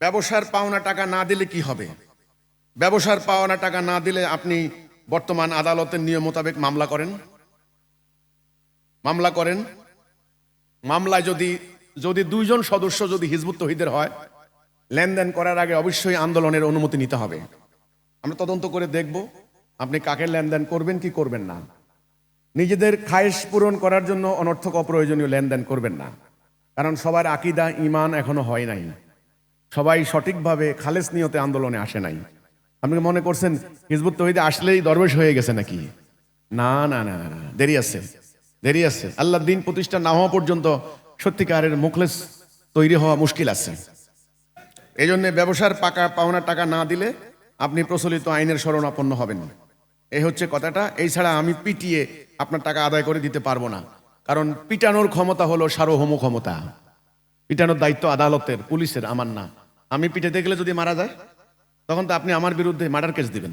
ব্যবসার পাওনা টাকা না দিলে কি হবে? ব্যবসার পাওনা টাকা না দিলে আপনি বর্তমান আদালতের নিয়ম মোতাবেক মামলা করেন? মামলা করেন? মামলায় যদি যদি দুইজন সদস্য যদি হিজবুত তহিদের হয়, লেনদেন করার আগে অবশ্যই আন্দোলনের অনুমতি নিতে হবে। আমরা তদন্ত করে দেখব আপনি কাকে লেনদেন করবেন, কি করবেন না। নিজেদের খায়েশ পূরণ করার জন্য অনর্থক অপ্রয়োজনীয় লেনদেন করবেন না। কারণ সবার আকিদা ইমান এখনও হয় নাই। সবাই সঠিকভাবে খালেস নিয়তে আন্দোলনে আসে নাই। আপনি মনে করছেন হিজবুত তহিদে আসলেই দরবেশ হয়ে গেছে নাকি? না না না না, দেরি আছে দেরি আছে। আল্লাহ দিন প্রতিষ্ঠা না হওয়া পর্যন্ত সত্যিকারের মুখলেস তৈরি হওয়া মুশকিল আছে। এই জন্য ব্যবসার পাকা পাওনা টাকা না দিলে আপনি প্রচলিত আইনের শরণাপন্ন হবেন। এই হচ্ছে কথাটা। এই ছাড়া আমি পিটিয়ে আপনার টাকা আদায় করে দিতে পারব না। কারণ পিটানোর ক্ষমতা হলো সার্বভৌম ক্ষমতা। পিটানোর দায়িত্ব আদালতের পুলিশের আমার না। আমি পিটাতে গেলে যদি মারা যায়, তখন তো আপনি আমার বিরুদ্ধে মার্ডার কেস দিবেন।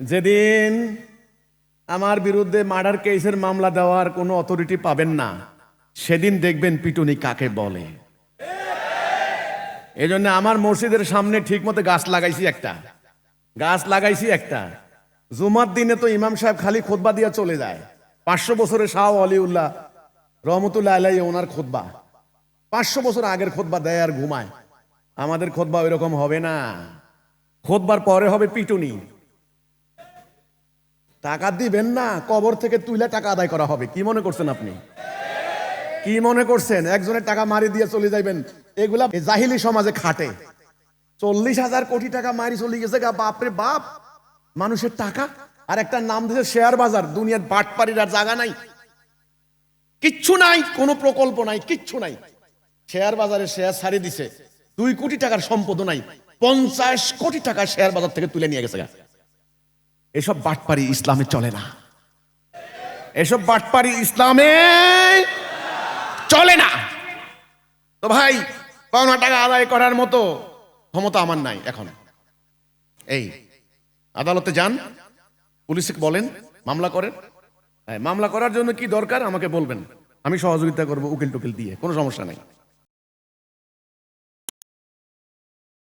যেদিন আমার বিরুদ্ধে মার্ডার কেসের মামলা দেওয়ার কোনো অথরিটি পাবেন না, সেদিন দেখবেন পিটুনি কাকে বলে। এই জন্য আমার মসজিদের সামনে ঠিক মতো গাছ লাগাইছি একটা। গাছ লাগাইছি একটা। জুমার দিনে তো ইমাম সাহেব খালি খোদবা দিয়ে চলে যায়। পাঁচশো বছরের শাহ আলিউল্লাহ রহমতুল্লাহ আলাই ওনার খোদবা পাঁচশো বছর আগের খোদবা দেয় আর ঘুমায়। আমাদের খোদবা ওই রকম হবে না। খোদবার পরে হবে পিটুনি। টাকা দিবেন না, কবর থেকে তুলে টাকা আদায় করা হবে। কি মনে করছেন আপনি? কি মনে করছেন? একজনের টাকা মারি দিয়ে চলে যাইবেন। এগুলা জাহিলি সমাজে খাটে। চল্লিশ হাজার কোটি টাকা মারি চলে গেছে গা, বাপরে বাপ। মানুষের টাকা? আর একটা নাম দিয়েছে শেয়ার বাজার। দুনিয়ার বাটপাড়ির আর জায়গা নাই। কিচ্ছু নাই, কোনো প্রকল্প নাই, কিচ্ছু নাই। শেয়ার বাজারে শেয়ার ছাড়ি দিছে। দুই কোটি টাকার সম্পদ নাই, পঞ্চাশ কোটি টাকা শেয়ার বাজার থেকে তুলে নিয়ে গেছে। এসব বাটপাড়ি ইসলামে চলে না। এসব বাটপাড়ি ইসলামে চলে না। তো ভাই, পাওনা টাকা আদায় করার মতো ক্ষমতা আমার নাই এখন। এই, আদালতে যান, পুলিশকে বলেন, মামলা করেন। মামলা করার জন্য কি দরকার আমাকে বলবেন। আমি সহযোগিতা করব উকিল টুকিল দিয়ে, কোনো সমস্যা নাই।